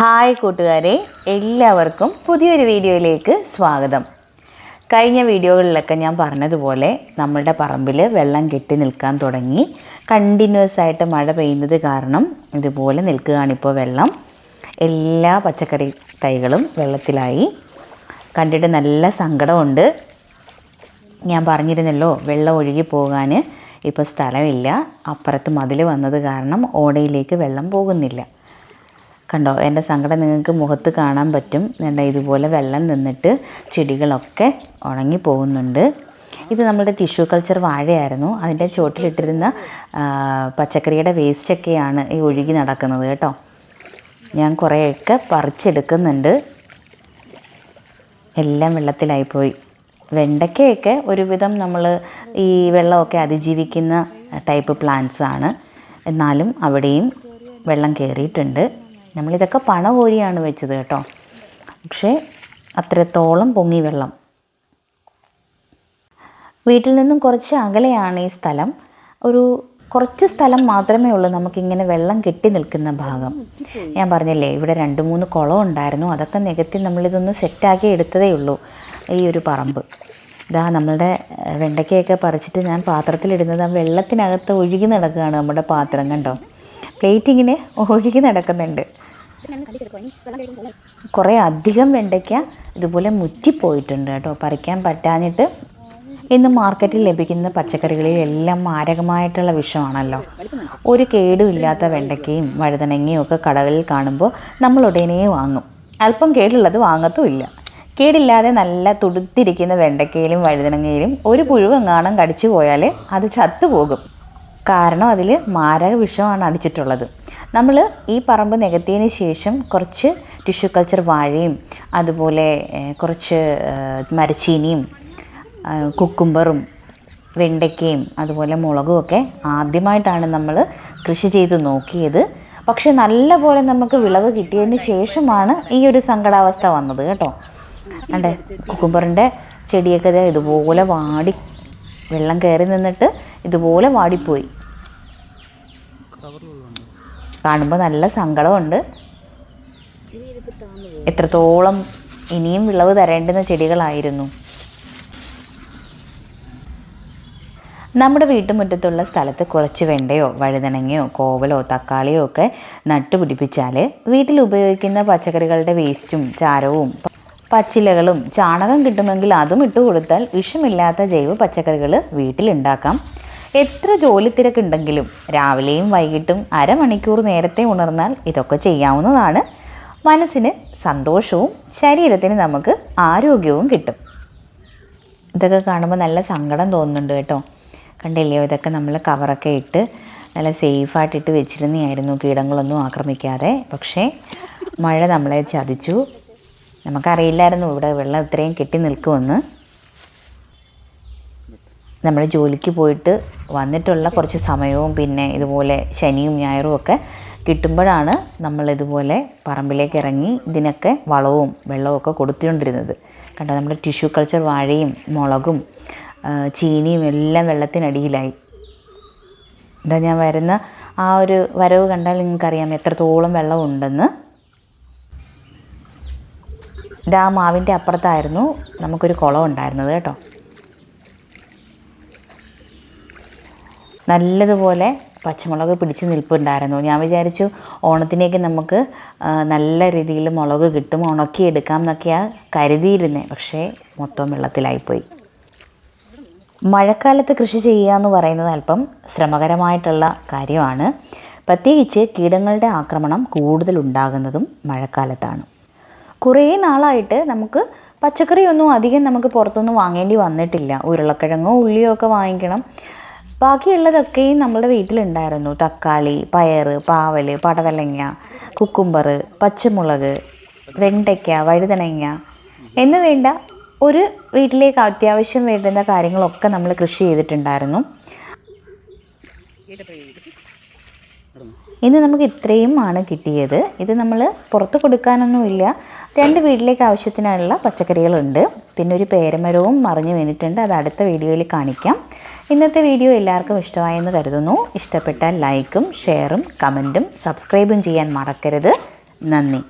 Hi കൂട്ടുകാരെ എല്ലാവർക്കും പുതിയൊരു വീഡിയോയിലേക്ക് സ്വാഗതം. കഴിഞ്ഞ വീഡിയോകളിലൊക്കെ ഞാൻ പറഞ്ഞതുപോലെ നമ്മളുടെ പറമ്പിൽ വെള്ളം കെട്ടി നിൽക്കാൻ തുടങ്ങി. കണ്ടിന്യൂസ് ആയിട്ട് മഴ പെയ്യുന്നത് കാരണം ഇതുപോലെ നിൽക്കുകയാണിപ്പോൾ വെള്ളം. എല്ലാ പച്ചക്കറി തൈകളും വെള്ളത്തിലായി. കണ്ടിട്ട് നല്ല സങ്കടമുണ്ട്. ഞാൻ പറഞ്ഞിരുന്നല്ലോ വെള്ളം ഒഴുകി പോകാൻ ഇപ്പോൾ സ്ഥലമില്ല. അപ്പുറത്ത് മതിൽ വന്നത് കാരണം ഓടയിലേക്ക് വെള്ളം പോകുന്നില്ല. കണ്ടോ? എന്റെ സങ്കടം നിങ്ങൾക്ക് മുഖത്ത് കാണാൻ പറ്റും. എന്താ ഇതുപോലെ വെള്ളം നിന്നിട്ട് ചെടികളൊക്കെ ഉണങ്ങി പോകുന്നുണ്ട്. ഇത് നമ്മളുടെ ടിഷ്യൂ കൾച്ചർ വാഴയായിരുന്നു. അതിന്റെ ചുവട്ടിലിട്ടിരുന്ന പച്ചക്കറിയുടെ വേസ്റ്റൊക്കെയാണ് ഈ ഒഴുകി നടക്കുന്നത് കേട്ടോ. ഞാൻ കുറേയൊക്കെ പറിച്ചെടുക്കുന്നുണ്ട്. എല്ലാം വെള്ളത്തിലായിപ്പോയി. വെണ്ടയ്ക്കയൊക്കെ ഒരുവിധം നമ്മൾ ഈ വെള്ളമൊക്കെ അതിജീവിക്കുന്ന ടൈപ്പ് പ്ലാന്റ്സ് ആണ്. എന്നാലും അവിടെയും വെള്ളം കയറിയിട്ടുണ്ട് നമ്മളിതൊക്കെ പണ കോരിയാണ് വെച്ചത് കേട്ടോ. പക്ഷേ അത്രത്തോളം പൊങ്ങി വെള്ളം. വീട്ടിൽ നിന്നും കുറച്ച് അകലെയാണ് ഈ സ്ഥലം. ഒരു കുറച്ച് സ്ഥലം മാത്രമേ ഉള്ളൂ നമുക്കിങ്ങനെ വെള്ളം കെട്ടി നിൽക്കുന്ന ഭാഗം. ഞാൻ പറഞ്ഞില്ലേ ഇവിടെ രണ്ട് മൂന്ന് കുളം ഉണ്ടായിരുന്നു. അതൊക്കെ നികത്തി നമ്മളിതൊന്ന് സെറ്റാക്കി എടുത്തതേ ഉള്ളൂ ഈ ഒരു പറമ്പ്. ഇതാ നമ്മളുടെ വെണ്ടയ്ക്കയൊക്കെ പറിച്ചിട്ട് ഞാൻ പാത്രത്തിലിടുന്നത് ആ വെള്ളത്തിനകത്ത് ഒഴുകി നടക്കുകയാണ് നമ്മുടെ പാത്രം കണ്ടോ? പ്ലേറ്റ് ഇങ്ങനെ ഒഴുകി നടക്കുന്നുണ്ട്. കുറേ അധികം വെണ്ടയ്ക്ക ഇതുപോലെ മുറ്റിപ്പോയിട്ടുണ്ട് കേട്ടോ. പറിക്കാൻ പറ്റാഞ്ഞിട്ട് ഇന്ന് മാർക്കറ്റിൽ ലഭിക്കുന്ന പച്ചക്കറികളിൽ എല്ലാം മാരകമായിട്ടുള്ള വിഷമാണല്ലോ. ഒരു കേടുമില്ലാത്ത വെണ്ടയ്ക്കയും വഴുതനങ്ങയും ഒക്കെ കടകളിൽ കാണുമ്പോൾ നമ്മൾ ഉടനെ വാങ്ങും. അല്പം കേടുള്ളത് വാങ്ങത്തുമില്ല. കേടില്ലാതെ നല്ല തുടുത്തിരിക്കുന്ന വെണ്ടയ്ക്കയിലും വഴുതനങ്ങയിലും ഒരു പുഴുവെങ്ങാണം കടിച്ചു പോയാൽ അത് ചത്തുപോകും. കാരണം അതിൽ മാരക വിഷമാണ് അടിച്ചിട്ടുള്ളത്. നമ്മൾ ഈ പറമ്പ് നികത്തിയതിന് ശേഷം കുറച്ച് ടിഷ്യൂ കൾച്ചർ വാഴയും അതുപോലെ കുറച്ച് മരച്ചീനിയും കുക്കുംബറും വെണ്ടയ്ക്കയും അതുപോലെ മുളകും ഒക്കെ ആദ്യമായിട്ടാണ് നമ്മൾ കൃഷി ചെയ്ത് നോക്കിയത്. പക്ഷെ നല്ലപോലെ നമുക്ക് വിളവ് കിട്ടിയതിന് ശേഷമാണ് ഈ ഒരു സങ്കടാവസ്ഥ വന്നത് കേട്ടോ. അണ്ടേ കുക്കുംബറിന്റെ ചെടിയൊക്കെ ഇതുപോലെ വാടി വെള്ളം കയറി നിന്നിട്ട് ഇതുപോലെ വാടിപ്പോയി. കാണുമ്പോൾ നല്ല സങ്കടമുണ്ട് എത്രത്തോളം ഇനിയും വിളവ് തരേണ്ടുന്ന ചെടികളായിരുന്നു. നമ്മുടെ വീട്ടുമുറ്റത്തുള്ള സ്ഥലത്ത് കുറച്ച് വെണ്ടയോ വഴുതനങ്ങയോ കോവലോ തക്കാളിയോ ഒക്കെ നട്ടുപിടിപ്പിച്ചാൽ വീട്ടിൽ ഉപയോഗിക്കുന്ന പച്ചക്കറികളുടെ വേസ്റ്റും ചാരവും പച്ചിലകളും ചാണകം കിട്ടുമെങ്കിൽ അതും ഇട്ട് കൊടുത്താൽ വിഷമില്ലാത്ത ജൈവ പച്ചക്കറികൾ വീട്ടിലുണ്ടാക്കാം. എത്ര ജോലി തിരക്കുണ്ടെങ്കിലും രാവിലെയും വൈകിട്ടും അരമണിക്കൂർ നേരത്തെ ഉണർന്നാൽ ഇതൊക്കെ ചെയ്യാവുന്നതാണ്. മനസ്സിന് സന്തോഷവും ശരീരത്തിന് നമുക്ക് ആരോഗ്യവും കിട്ടും. ഇതൊക്കെ കാണുമ്പോൾ നല്ല സങ്കടം തോന്നുന്നുണ്ട് കേട്ടോ. കണ്ടില്ലയോ ഇതൊക്കെ നമ്മൾ കവറൊക്കെ ഇട്ട് നല്ല സേഫായിട്ടിട്ട് വെച്ചിരുന്നതായിരുന്നു. കീടങ്ങളൊന്നും ആക്രമിക്കാതെ. പക്ഷേ മഴ നമ്മളെ ചതിച്ചു. നമുക്കറിയില്ലായിരുന്നു ഇവിടെ വെള്ളം ഇത്രയും കെട്ടി നിൽക്കുമെന്ന്. നമ്മൾ ജോലിക്ക് പോയിട്ട് വന്നിട്ടുള്ള കുറച്ച് സമയവും പിന്നെ ഇതുപോലെ ശനിയും ഞായറും ഒക്കെ കിട്ടുമ്പോഴാണ് നമ്മൾ ഇതുപോലെ പറമ്പിലേക്ക് ഇറങ്ങി ഇതിനൊക്കെ വളവും വെള്ളവും ഒക്കെ കൊടുത്തുകൊണ്ടിരുന്നത് കണ്ടോ? നമ്മുടെ ടിഷ്യൂ കൾച്ചർ വാഴയും മുളകും ചീനിയും എല്ലാം വെള്ളത്തിനടിയിലായി. എന്താ ഞാൻ വരുന്ന ആ ഒരു വരവ് കണ്ടാൽ നിങ്ങൾക്കറിയാം എത്രത്തോളം വെള്ളമുണ്ടെന്ന്. ഇതാ മാവിന്റെ അപ്പുറത്തായിരുന്നു നമുക്കൊരു കുളം ഉണ്ടായിരുന്നത് കേട്ടോ. നല്ലതുപോലെ പച്ചമുളക് പിടിച്ച് നിൽപ്പുണ്ടായിരുന്നു. ഞാൻ വിചാരിച്ചു ഓണത്തിനേക്ക് നമുക്ക് നല്ല രീതിയിൽ മുളക് കിട്ടും ഉണക്കിയെടുക്കാം എന്നൊക്കെയാണ് കരുതിയിരുന്നത് പക്ഷേ മൊത്തം വെള്ളത്തിലായിപ്പോയി. മഴക്കാലത്ത് കൃഷി ചെയ്യുക എന്ന് പറയുന്നത് അല്പം ശ്രമകരമായിട്ടുള്ള കാര്യമാണ്. പ്രത്യേകിച്ച് കീടങ്ങളുടെ ആക്രമണം കൂടുതൽ ഉണ്ടാകുന്നതും മഴക്കാലത്താണ്. കുറേ നാളായിട്ട് നമുക്ക് പച്ചക്കറിയൊന്നും അധികം നമുക്ക് പുറത്തൊന്നും വാങ്ങേണ്ടി വന്നിട്ടില്ല. ഉരുളക്കിഴങ്ങോ ഉള്ളിയോ ഒക്കെ വാങ്ങിക്കണം. ബാക്കിയുള്ളതൊക്കെയും നമ്മളുടെ വീട്ടിലുണ്ടായിരുന്നു. തക്കാളി പയറ് പാവൽ പടവലങ്ങ കുക്കുംബർ പച്ചമുളക് വെണ്ടയ്ക്ക വഴുതനങ്ങ എന്ന് വേണ്ട ഒരു വീട്ടിലേക്ക് അത്യാവശ്യം വേണ്ടുന്ന കാര്യങ്ങളൊക്കെ നമ്മൾ കൃഷി ചെയ്തിട്ടുണ്ടായിരുന്നു. ഇന്ന് നമുക്ക് ഇത്രയും ആണ് കിട്ടിയത്. ഇത് നമ്മൾ പുറത്ത് കൊടുക്കാനൊന്നുമില്ല. രണ്ട് വീട്ടിലേക്ക് ആവശ്യത്തിനുള്ള പച്ചക്കറികളുണ്ട്. പിന്നെ ഒരു പേരമരവും മറിഞ്ഞു വീണിട്ടുണ്ട്. അത് അടുത്ത വീഡിയോയിൽ കാണിക്കാം. ഇന്നത്തെ വീഡിയോ എല്ലാവർക്കും ഇഷ്ടമായെന്ന് കരുതുന്നു. ഇഷ്ടപ്പെട്ടാൽ ലൈക്കും ഷെയറും കമന്റും സബ്സ്ക്രൈബും ചെയ്യാൻ മറക്കരുത്. നന്ദി.